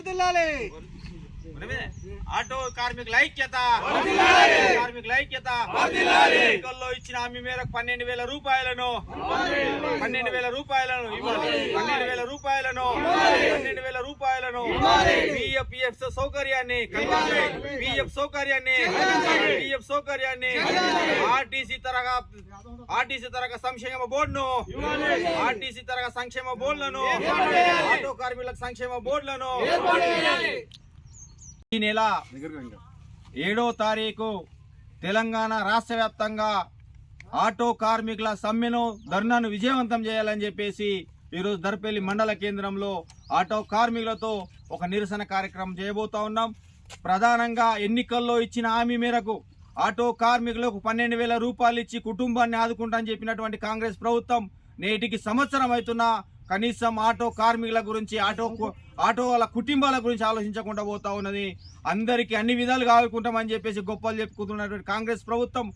వర్దిల్లాలి. ఆటో కార్మికుల ఐక్యత. కార్మికుల ఐక్యత. ఎన్నికల్లో ఇచ్చిన హామీ మేరకు పన్నెండు వేల రూపాయలను పన్నెండు వేల రూపాయలను ఇవ్వాలి. పన్నెండు వేల రూపాయలను పన్నెండు వేల రూపాయలను పిఎఫ్ పిఎఫ్ సౌకర్యాన్ని పిఎఫ్ సౌకర్యాన్ని పిఎఫ్ సౌకర్యాన్ని ఆర్టీసీ తరగా ఆర్టీసీ తరగా సంక్షేమ బోర్డును ఆర్టీసీ తరగా సంక్షేమ బోర్డులను ఆటో కార్మికుల సంక్షేమ బోర్డులను ఈ నెల ఏడో తారీఖు తెలంగాణ రాష్ట్ర వ్యాప్తంగా ఆటో కార్మికుల సమ్మెను ధర్నాను విజయవంతం చేయాలని చెప్పేసి ఈరోజు దర్పల్లి మండల కేంద్రంలో ఆటో కార్మికులతో ఒక నిరసన కార్యక్రమం చేయబోతా ఉన్నాం. ప్రధానంగా ఎన్నికల్లో ఇచ్చిన హామీ మేరకు ఆటో కార్మికులకు పన్నెండు వేల రూపాయలు ఇచ్చి కుటుంబాన్ని ఆదుకుంటామని చెప్పినటువంటి కాంగ్రెస్ ప్రభుత్వం నేటికి సంవత్సరం అవుతున్నా కనీసం ఆటో కార్మికుల గురించి ఆటో ఆటో వాళ్ళ కుటుంబాల గురించి ఆలోచించకుండా పోతా ఉన్నది. అందరికీ అన్ని విధాలుగా ఆదుకుంటామని చెప్పేసి గొప్పలు చెప్పుకుంటున్నటువంటి కాంగ్రెస్ ప్రభుత్వం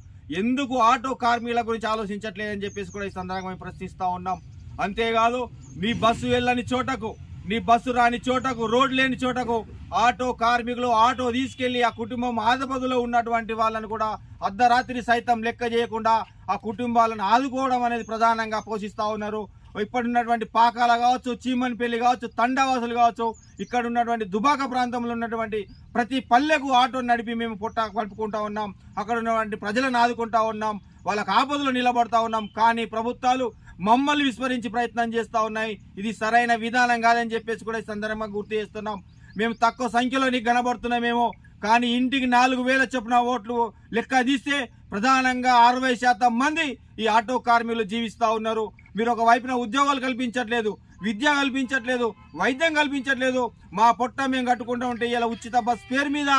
ఎందుకు ఆటో కార్మికుల గురించి ఆలోచించట్లేదని చెప్పేసి కూడా ఈ సందర్భంగా మేము ప్రశ్నిస్తూ ఉన్నాం. అంతేకాదు మీ బస్సు వెళ్ళని చోటకు నీ బస్సు రాని చోటకు రోడ్ లేని చోటకు ఆటో కార్మికులు ఆటో తీసుకెళ్ళి ఆ కుటుంబం ఆదపదులో ఉన్నటువంటి వాళ్ళని కూడా అర్ధరాత్రి సైతం లెక్క చేయకుండా ఆ కుటుంబాలను ఆదుకోవడం అనేది ప్రధానంగా పోషిస్తూ ఉన్నారు. ఇప్పటి ఉన్నటువంటి పాకాల కావచ్చు చీమన్పల్లి కావచ్చు తండవాసులు కావచ్చు ఇక్కడ ఉన్నటువంటి దుబాక ప్రాంతంలో ఉన్నటువంటి ప్రతి పల్లెకు ఆటో నడిపి మేము పుట్ట కలుపుకుంటా ఉన్నాం. అక్కడ ఉన్నటువంటి ప్రజలను ఆదుకుంటా ఉన్నాం. వాళ్ళకు ఆపదలు నిలబడతా ఉన్నాం. కానీ ప్రభుత్వాలు మమ్మల్ని విస్మరించి ప్రయత్నం చేస్తూ ఉన్నాయి. ఇది సరైన విధానం కాదని చెప్పేసి కూడా ఈ సందర్భంగా గుర్తు చేస్తున్నాం. మేము తక్కువ సంఖ్యలో నీకు కనబడుతున్నామేమో కానీ ఇంటికి నాలుగు వేల చొప్పున ఓట్లు లెక్క తీస్తే ప్రధానంగా అరవై శాతం మంది ఈ ఆటో కార్మికులు జీవిస్తూ ఉన్నారు. మీరు ఒక వైపున ఉద్యోగాలు కల్పించట్లేదు విద్య కల్పించట్లేదు వైద్యం కల్పించట్లేదు. మా పొట్ట మేము కట్టుకుంటూ ఉంటే ఇలా ఉచిత బస్ పేరు మీద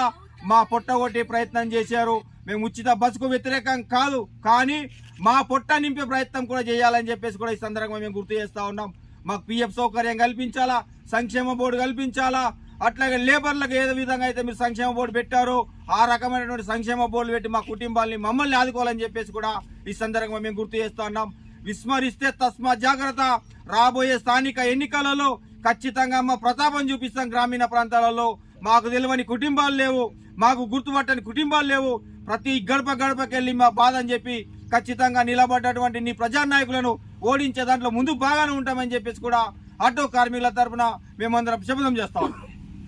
మా పొట్ట కొట్టే ప్రయత్నం చేశారు. మేము ఉచిత బస్సుకు వ్యతిరేకం కాదు కానీ మా పొట్ట నింపే ప్రయత్నం కూడా చేయాలని చెప్పేసి కూడా ఈ సందర్భంగా మేము గుర్తు చేస్తా ఉన్నాం. మాకు పిఎఫ్ సౌకర్యం కల్పించాలా? సంక్షేమ బోర్డు కల్పించాలా? అట్లాగే లేబర్లకు ఏ విధంగా అయితే మీరు సంక్షేమ బోర్డు పెట్టారో ఆ రకమైనటువంటి సంక్షేమ బోర్డు పెట్టి మా కుటుంబాలని మమ్మల్ని ఆదుకోవాలని చెప్పేసి కూడా ఈ సందర్భంగా మేము గుర్తు చేస్తూ ఉన్నాం. విస్మరిస్తే తస్మా జాగ్రత్త. రాబోయే స్థానిక ఎన్నికలలో ఖచ్చితంగా మా ప్రతాపం చూపిస్తాం గ్రామీణ ప్రాంతాలలో. మాకు తెలియని కుటుంబాలు లేవు. మాకు గుర్తుపట్టని కుటుంబాలు లేవు. ప్రతి గడప గడపకెళ్ళి మా బాధ అని చెప్పి ఖచ్చితంగా నిలబడ్డటువంటి నీ ప్రజానాయకులను ఓడించే దాంట్లో ముందు బాగానే ఉంటామని చెప్పేసి కూడా ఆటో కార్మికుల తరపున మేమందరం శపథం చేస్తాం